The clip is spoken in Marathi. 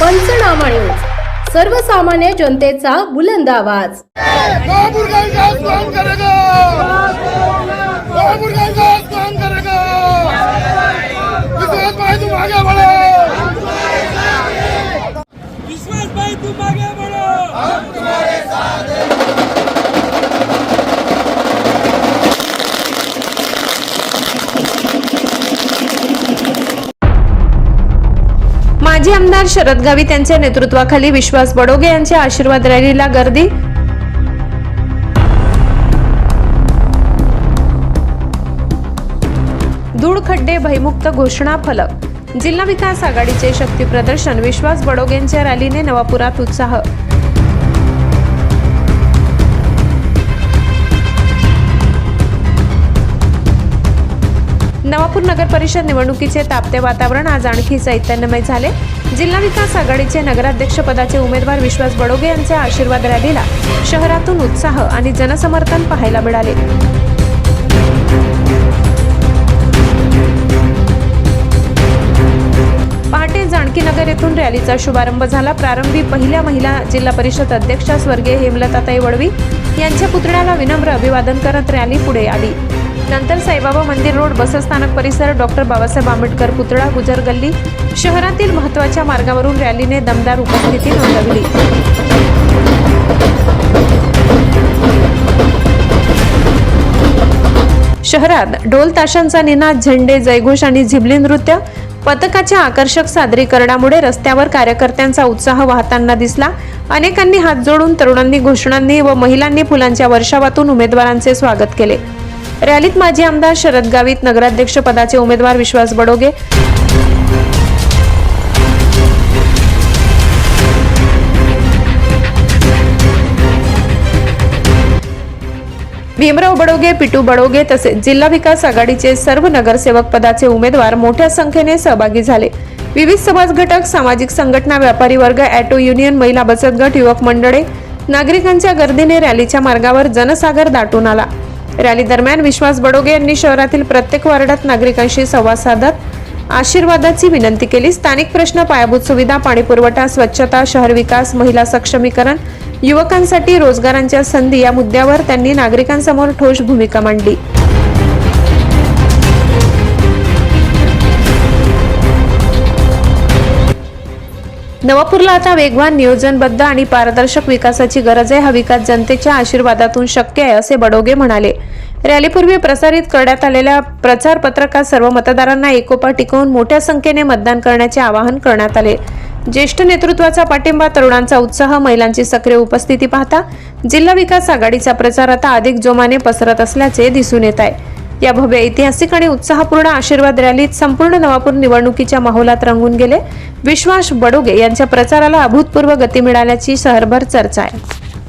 पंचनामा न्यूज. सर्वसामान्य जनतेचा बुलंद आवाज. विश्वास भाई तुम आगे माजी आमदार शरद गावित यांच्या नेतृत्वाखाली विश्वास बडोगे यांच्या आशीर्वाद रॅलीला गर्दी. धूळ खड्डे भयमुक्त घोषणा फलक. जिल्हा विकास आघाडीचे शक्ती प्रदर्शन विश्वास बडोगेंच्या रॅलीने नवापुरात उत्साह. नगर परिषद निवडणुकीचे तापते वातावरण आज आणखी चैतन्यमय झाले. जिल्हा विकास आघाडीचे नगराध्यक्ष पदाचे उमेदवार विश्वास बडोगे यांच्या आशीर्वाद रॅलीला शहरातून उत्साह आणि जनसमर्थन पाहायला मिळाले. पहाटे जानकीनगर येथून रॅलीचा शुभारंभ झाला. प्रारंभी पहिल्या महिला जिल्हा परिषद अध्यक्षा स्वर्गीय हेमलताताई वडवी यांच्या पुतळ्याला विनम्र अभिवादन करत रॅली पुढे आली. नंतर साईबाबा मंदिर रोड बसस्थानक परिसर डॉक्टर बाबासाहेब आंबेडकर पुतळा गुजर गल्ली शहरातील महत्त्वाच्या मार्गावरून रॅलीने दमदार उपस्थिती नोंदवली. शहरात ढोल ताशांचा निनाद झेंडे जयघोष आणि झिबली नृत्य पथकाच्या आकर्षक सादरीकरणामुळे रस्त्यावर कार्यकर्त्यांचा उत्साह वाहताना दिसला. अनेकांनी हात जोडून तरुणांनी घोषणांनी व महिलांनी फुलांच्या वर्षावातून उमेदवारांचे स्वागत केले. रॅलीत माजी आमदार शरद गावित नगराध्यक्ष पदाचे उमेदवार विश्वास बडोगे. भीमराव बडोगे पिटू बडोगे तसेच जिल्हा विकास आघाडीचे सर्व नगरसेवक पदाचे उमेदवार मोठ्या संख्येने सहभागी झाले. विविध समाज घटक सामाजिक संघटना व्यापारी वर्ग ॲटो युनियन महिला बचत गट युवक मंडळे नागरिकांच्या गर्दीने रॅलीच्या मार्गावर जनसागर दाटून आला. रॅली दरम्यान विश्वास बडोगे यांनी शहरातील प्रत्येक वार्डात नागरिकांशी संवाद साधत आशीर्वादाची विनंती केली. स्थानिक प्रश्न पायाभूत सुविधा पाणीपुरवठा स्वच्छता शहर विकास महिला सक्षमीकरण युवकांसाठी रोजगारांच्या संधी या मुद्द्यावर त्यांनी नागरिकांसमोर ठोस भूमिका मांडली. नवापूरला आता वेगवान नियोजनबद्ध आणि पारदर्शक विकासाची गरज आहे. हा विकास जनतेच्या आशीर्वादातून शक्य आहे असे बडोगे म्हणाले. रॅलीपूर्वी प्रसारित करण्यात आलेल्या प्रचार पत्रकात सर्व मतदारांना एकोपा टिकवून मोठ्या संख्येने मतदान करण्याचे आवाहन करण्यात आले. ज्येष्ठ नेतृत्वाचा पाठिंबा तरुणांचा उत्साह महिलांची सक्रिय उपस्थिती पाहता जिल्हा विकास आघाडीचा प्रचार आता अधिक जोमाने पसरत असल्याचे दिसून येत आहे. या भव्य ऐतिहासिक आणि उत्साहपूर्ण आशीर्वाद रॅलीत संपूर्ण नवापूर निवडणुकीच्या माहोलात रंगून गेले. विश्वास बडोगे यांच्या प्रचाराला अभूतपूर्व गती मिळाल्याची शहरभर चर्चा आहे.